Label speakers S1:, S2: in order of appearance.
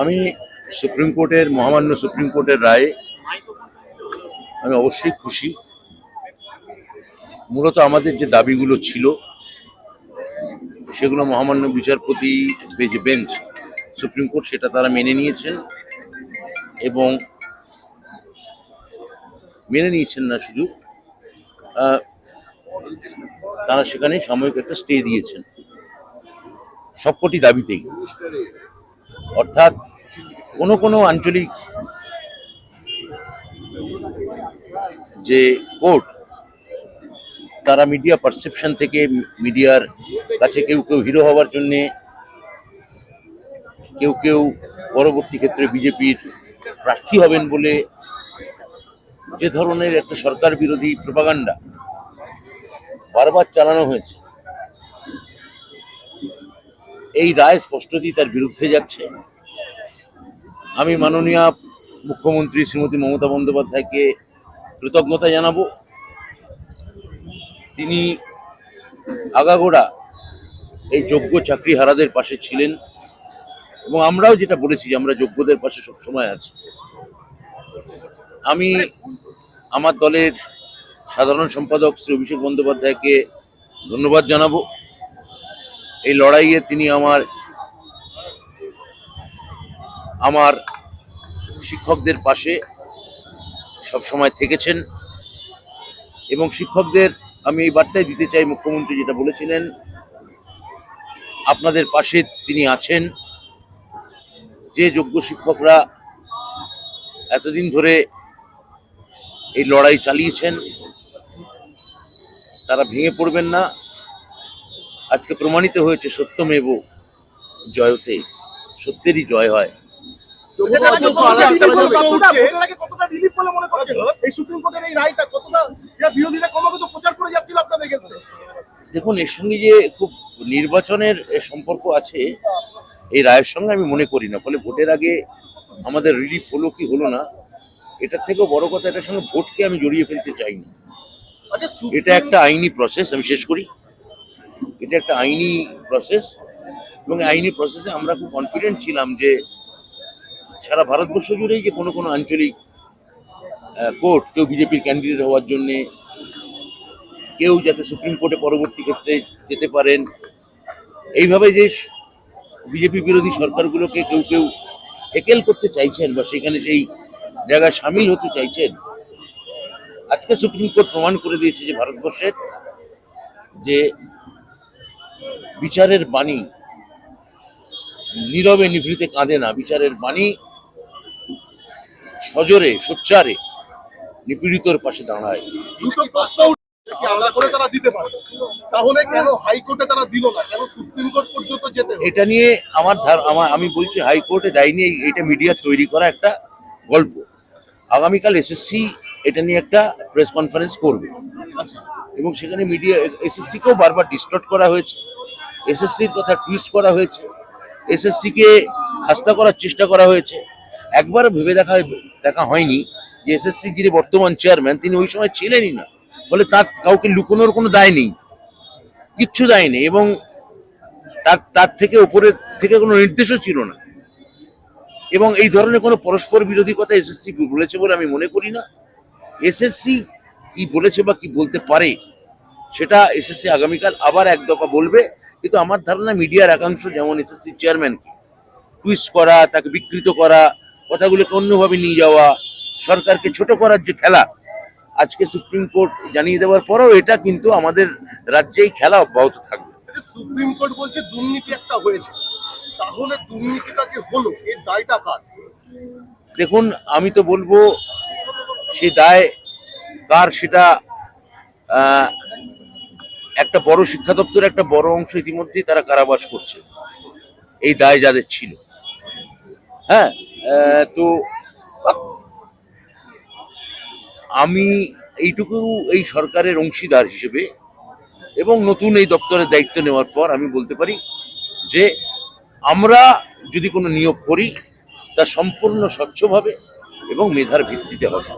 S1: আমি সুপ্রিম কোর্টের, মহামান্য সুপ্রিম কোর্টের রায়ে আমি অবশ্যই খুশি। মূলত আমাদের যে দাবিগুলো ছিল, সেগুলো মহামান্য বিচারপতি যে বেঞ্চ, সুপ্রিম কোর্ট সেটা তারা মেনে নিয়েছেন এবং মেনে নিয়েছেন না শুধু তারা সেখানে সাময়িক একটা স্টে দিয়েছেন। সবকটি দাবিতেই। অর্থাৎ কোনো কোনো আঞ্চলিক যে কোর্ট তারা মিডিয়া পারসেপশন থেকে মিডিয়ার কাছে কেউ কেউ হিরো হওয়ার জন্যে কেউ কেউ পরবর্তী ক্ষেত্রে বিজেপির প্রার্থী হবেন বলে যে ধরনের একটা সরকার বিরোধী প্রপাগান্ডা বারবার চালানো হয়েছে। এই রায় স্পষ্টতই তার বিরুদ্ধে যাচ্ছে। আমি মাননীয় মুখ্যমন্ত্রী শ্রীমতী মমতা বন্দ্যোপাধ্যায়কে কৃতজ্ঞতা জানাব। তিনি আগাগোড়া এই যোগ্য চাকরিহারাদের পাশে ছিলেন এবং আমরাও যেটা বলেছি আমরা যোগ্যদের পাশে সবসময় আছি। আমি আমার দলের সাধারণ সম্পাদক শ্রী অভিষেক বন্দ্যোপাধ্যায়কে ধন্যবাদ জানাব। এই লড়াইয়ে তিনি আমার আমার শিক্ষকদের পাশে সব সময় থেকেছেন এবং শিক্ষকদের আমি এই বার্তায় দিতে চাই মুখ্যমন্ত্রী যেটা বলেছিলেন, আপনাদের পাশে তিনি আছেন। যে যোগ্য শিক্ষকরা এতদিন ধরে এই লড়াই চালিয়েছেন, তারা ভেঙে পড়বেন না। আজকে প্রমাণিত হয়েছে সত্যমেব জয়তে সত্যেরই জয় হয়।
S2: মনে
S1: দেখুন এর সঙ্গে যে খুব নির্বাচনের সম্পর্ক আছে এই রায়ের সঙ্গে আমি মনে করি না। ফলে ভোটের আগে আমাদের রিলিফ হলো কি হলো না এটার থেকেও বড় কথা এটার সঙ্গে ভোটকে আমি জড়িয়ে ফেলতে চাই না।
S2: আচ্ছা
S1: এটা একটা আইনি প্রসেস আমি শেষ করি। এটা একটা আইনি প্রসেস এবং আইনি প্রসেসে আমরা খুব কনফিডেন্ট ছিলাম যে সারা ভারতবর্ষ জুড়েই যে কোনো কোনো আঞ্চলিক কোর্ট কেউ বিজেপির ক্যান্ডিডেট হওয়ার জন্যে, কেউ যাতে সুপ্রিম কোর্টে পরবর্তী ক্ষেত্রে যেতে পারেন, এইভাবে যে বিজেপি বিরোধী সরকারগুলোকে কেউ কেউ একেল করতে চাইছেন বা সেখানে সেই জায়গায় সামিল হতে চাইছেন, আজকে সুপ্রিম কোর্ট প্রমাণ করে দিয়েছে যে ভারতবর্ষের যে বিচারের বাণী নীরবে নিভৃতে কাঁদে না বিচারের বাণী সজোরে সোচ্চারে নিপীড়িতর পাশে দাঁড়ায়।
S2: দুটো কি আলাদা করে তারা দিতে পারে? তাহলে কেন হাইকোর্টে তারা দিল না? কেন সুপ্রিম কোর্ট পর্যন্ত যেতে
S1: এটা নিয়ে আমার আমার আমি বলছি হাইকোর্টে দেয়নি এটা মিডিয়া তৈরি করা একটা গল্প। আগামীকাল এসএসসি এটা নিয়ে একটা প্রেস কনফারেন্স করবে।
S2: আচ্ছা।
S1: এবং সেখানে মিডিয়া এসএসসিকেও বারবার ডিস্টর্ট করা হয়েছে। এসএসসির কথা টুইস্ট করা হয়েছে। এসএসসিকে খাস্তা করার চেষ্টা করা হয়েছে। একবার ভেবে দেখা দেখা হয়নি যে এসএসসি যিনি বর্তমান চেয়ারম্যান তিনি ওই সময় ছিলেনই না। ফলে তার কাউকে লুকোনোর কোনো দায় নেই। কিচ্ছু দায় নেই এবং তার তার থেকে উপরের থেকে কোনো নির্দেশও ছিল না। এবং এই ধরনের কোনো পরস্পর বিরোধী কথা এসএসসি বলেছে বলে আমি মনে করি না। এসএসসি কি বলেছে বা কি বলতে পারে, সেটা এসএসসি আগামীকাল আবার এক দফা বলবে। কিন্তু আমার ধারণা মিডিয়ার একাংশ যেমন এসএসসি চেয়ারম্যানকে টুইস্ট করা তাকে বিকৃত করা কথাগুলোকে অন্যভাবে নিয়ে যাওয়া সরকারকে ছোট করার যে খেলা আজকে সুপ্রিম কোর্ট জানিয়ে দেওয়ার পরেও এটা কিন্তু আমাদের রাজ্যেই খেলা অব্যাহত থাকবে।
S2: সুপ্রিম কোর্ট বলছে দুর্নীতি একটা হয়েছে তাহলে দুর্নীতিটা যে হলো এর দায়টা কার?
S1: দেখুন আমি তো বলব সে দায় কার সেটা একটা বড় শিক্ষা দপ্তরের একটা বড় অংশ ইতিমধ্যেই তারা কারাবাস করছে। এই দায় যাদের ছিল। হ্যাঁ তো আমি এইটুকু এই সরকারের অংশীদার হিসেবে এবং নতুন এই দপ্তরের দায়িত্ব নেওয়ার পর আমি বলতে পারি যে আমরা যদি কোনো নিয়োগ করি, তা সম্পূর্ণ স্বচ্ছভাবে এবং মেধার ভিত্তিতে হবে।